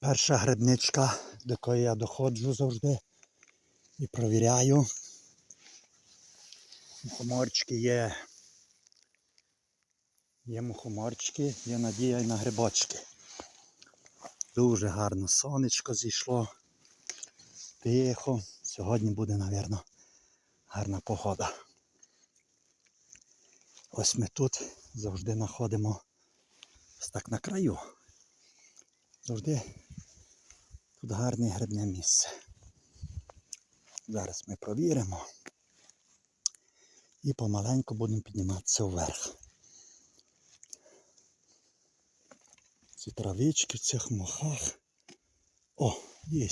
Перша грибничка, до якої я доходжу завжди і провіряю. Мухоморчики є. Є мухоморчики, є надія і на грибочки. Дуже гарно сонечко зійшло. Тихо. Сьогодні буде, мабуть, гарна погода. Ось ми тут завжди знаходимо так на краю. Завжди тут гарне грибне місце. Зараз ми провіримо і помаленьку будемо підніматися вверх. Ці травички в цих мохах. О, є.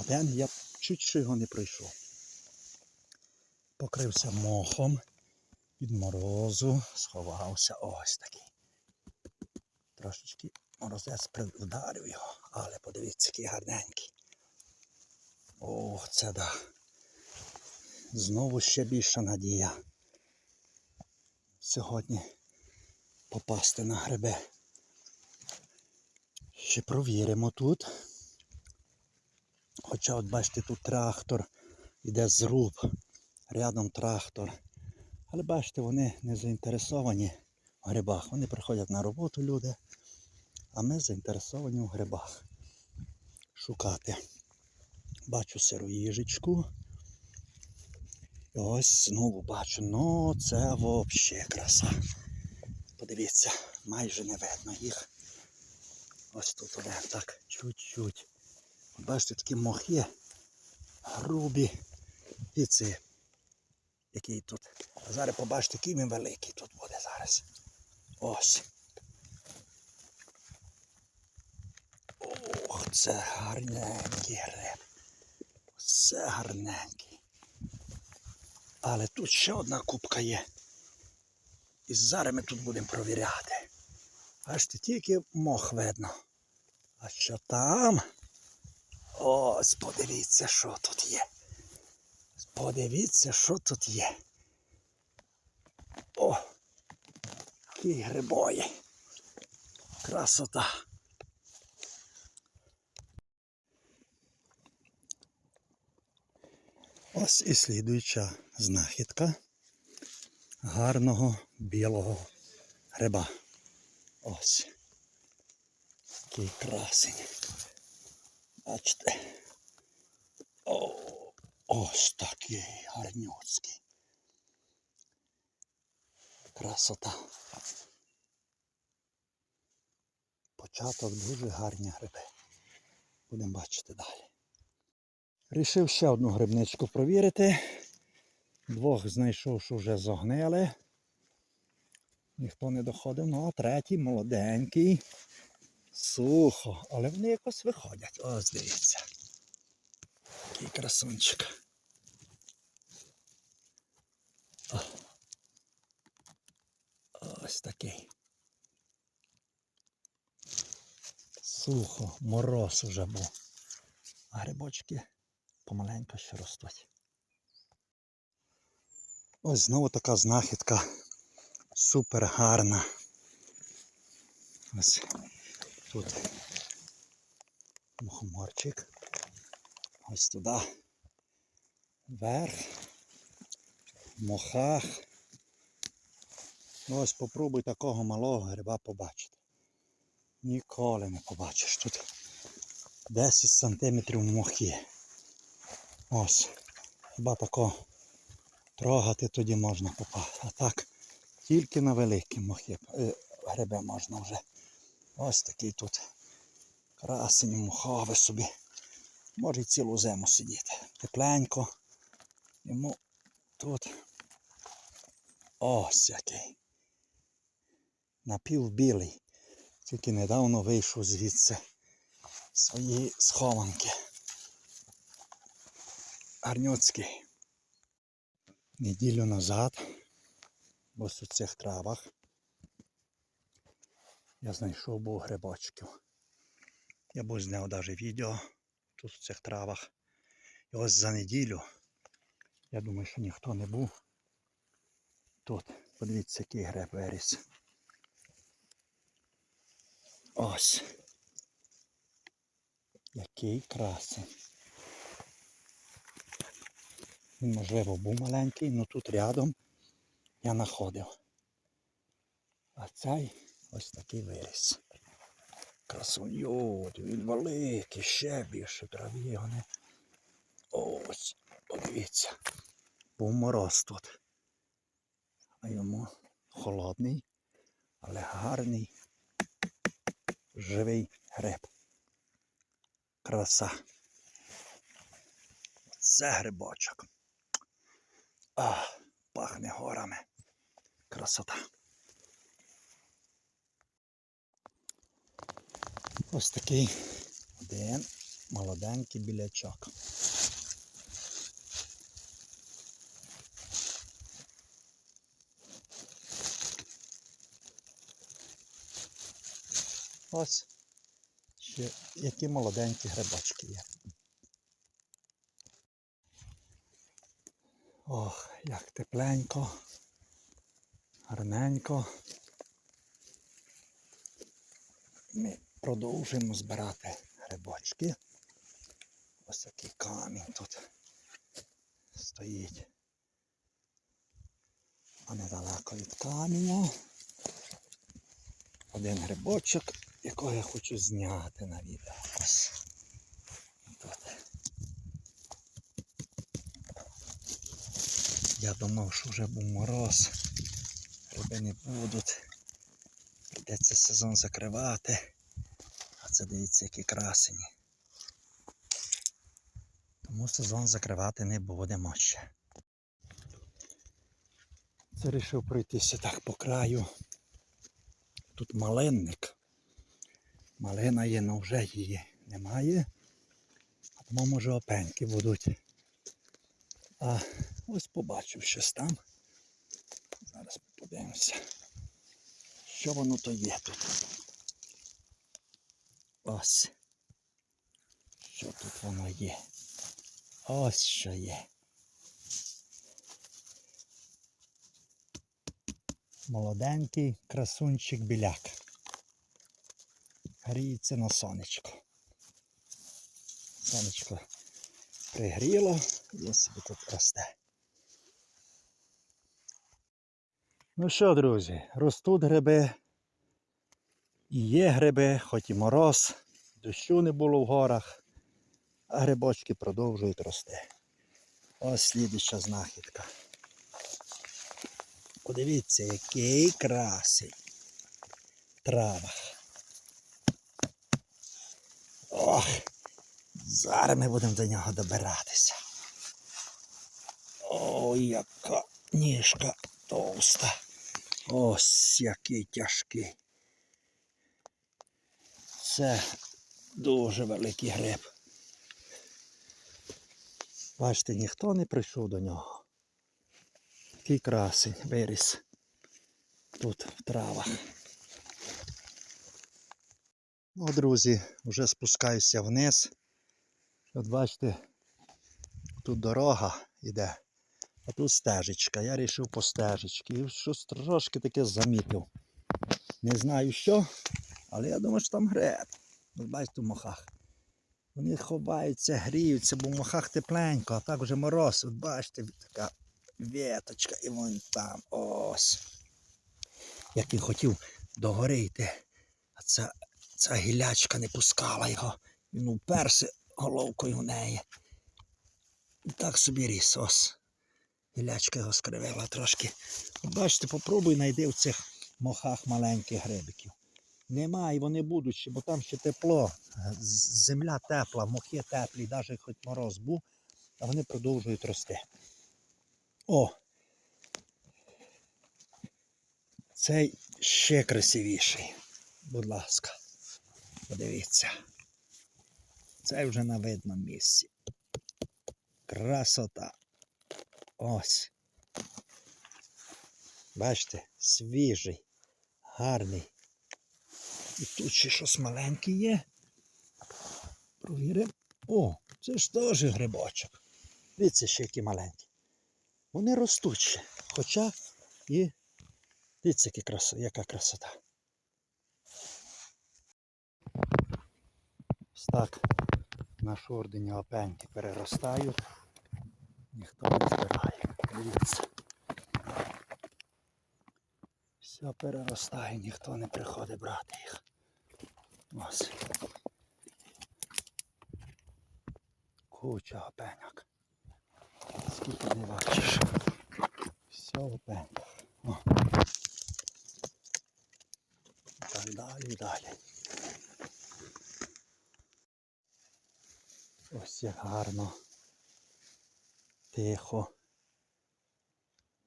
Один я чуть що його не пройшов. Покрився мохом від морозу, сховався ось такий. Трошечки морозець вдарив його, але подивіться, який гарненький. Ох, це да. Знову ще більша надія. Сьогодні попасти на гриби. Ще провіримо тут. Хоча от бачите, тут трактор, іде зруб, рядом трактор. Але бачите, вони не заінтересовані в грибах. Вони приходять на роботу люди, а ми заінтересовані в грибах. Шукати. Бачу сироїжечку. І ось знову бачу, ну це взагалі краса. Подивіться, майже не видно їх. Ось тут один так, чуть-чуть. Бачите, такі мохи грубі. І ці, який тут. А зараз побачите, який він великий тут буде зараз. Ось. Ох, це гарненький гриб. Це гарненький. Але тут ще одна кубка є. І зараз ми тут будемо провіряти. Бачите, тільки мох видно. А що там? Ось, подивіться, що тут є. Подивіться, що тут є. О! Які грибої. Красота. Ось і слідуюча знахідка гарного білого гриба. Ось. Який красень. Бачите. О, ось такий гарнюцький. Красота. Початок дуже гарні гриби. Будемо бачити далі. Рішив ще одну грибничку провірити. Двох знайшов, що вже зогнили. Ніхто не доходив, ну а третій молоденький. Сухо, але вони якось виходять. Ось дивіться. Який красунчик. Ось такий. Сухо, мороз уже був. А грибочки помаленьку ще ростуть. Ось знову така знахідка. Супер гарна. Ось тут мухоморчик. Ось туди. Вверх. Мохах. Ну, Ось попробуй такого малого гриба побачити. Ніколи не побачиш. Тут 10 сантиметрів мохи. Ось. Хіба такого трогати тоді можна попасти. А так тільки на великі мохи е, гриби можна вже. Ось такий тут красень муховий собі. Може й цілу зиму сидіти. Тепленько. Йому тут ось який. Напівбілий. Тільки недавно вийшов звідси свої схованки. Гарнюцький. Неділю назад, ось у цих травах, я знайшов був грибочків. Я був зняв навіть відео тут в цих травах. І ось за неділю, я думаю, що ніхто не був. Тут, подивіться, який гриб виріс. Ось. Який красень. Він, можливо, був маленький, але тут рядом я знаходив. А цей ось такий виріс. Красуньот, він великий, ще більше траві. Вони. Ось, подивіться. Був мороз тут. А йому холодний, але гарний, живий гриб. Краса. Це грибочок. А, пахне горами. Красота. Ось такий один молоденький білячок. Ось ще які молоденькі грибочки є. Ох, як тепленько, гарненько. Ми продовжуємо збирати грибочки. Ось такий камінь тут стоїть. А недалеко від каменя. Один грибочок, якого я хочу зняти на відео. Ось. Я думав, що вже був мороз. Гриби не будуть. Прийдеться сезон закривати. А це дивіться, які красені. Тому сезон закривати не будемо ще. Це вирішив пройтися так по краю. Тут малинник. Малина є, але вже її немає. А тому може опеньки будуть. А ось побачив щось там. Зараз подивимося. Що воно то є тут? Ось. Що тут воно є? Ось що є. Молоденький красунчик біляк. Гріється на сонечко. Сонечко пригріло, він собі тут росте. Ну що, друзі, ростуть гриби. І є гриби, хоч і мороз, дощу не було в горах, а грибочки продовжують рости. Ось слідуща знахідка. Подивіться, який красень в травах. Ох, зараз ми будемо до нього добиратися. Ой, яка ніжка товста. Ось який тяжкий. Це дуже великий гриб. Бачите, ніхто не прийшов до нього. Такий красень виріс тут в травах. Ну, друзі, вже спускаюся вниз. От бачите, тут дорога йде, а тут стежечка. Я вирішив по стежечці. І щось трошки таке замітив. Не знаю що, але я думаю, що там греб. Бачите в мохах. Вони ховаються, гріються, бо в мохах тепленько, а так вже мороз. От бачите, така віточка і вон там. Ось. Як він хотів до гори йти, а ця, ця гілячка не пускала його. Він уперся головкою в неї. І так собі ріс. Ось. Гілячка його скривила трошки. Бачите, попробуй знайди в цих мохах маленьких грибиків. Нема, і вони будуть бо там ще тепло. Земля тепла, мохи теплі, навіть хоч мороз був, а вони продовжують рости. О! Цей ще красивіший. Будь ласка, подивіться. Цей вже на видному місці. Красота. Ось. Бачите, свіжий, гарний. І тут ще щось маленьке є. Провіримо. О, це ж теж грибочок. Дивіться, ще які маленькі. Вони ростуть ще. Хоча і дивіться, яка красота. Ось так На шордені опеньки переростають. Ніхто не збирає. Дивіться. Все переростає, ніхто не приходить брати їх. Ось. Куча опеньок. Скільки не бачиш. Все опеньках. Так далі, далі. Ось як гарно. Тихо.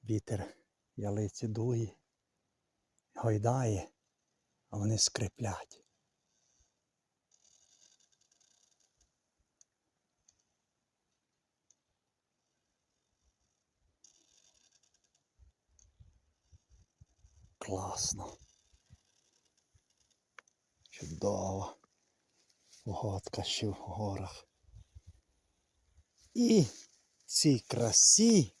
Вітер ялиці дує, гойдає, а вони скриплять. Класно. Чудово. Погодка ще в горах. І цій красі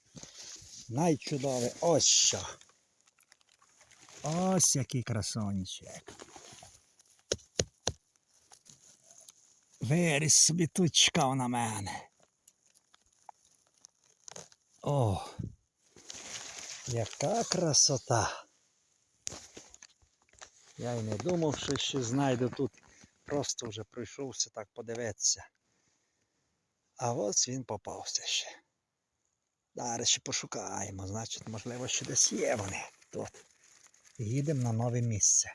найчудове ось що. Ось який красончик. Виріс собі тут чекав на мене. О, яка красота. Я й не думав, що ще знайду тут. Просто вже прийшовся так подивитися. А ось він попався ще. Зараз ще пошукаємо, значить, можливо, ще десь є вони тут. Їдемо на нове місце.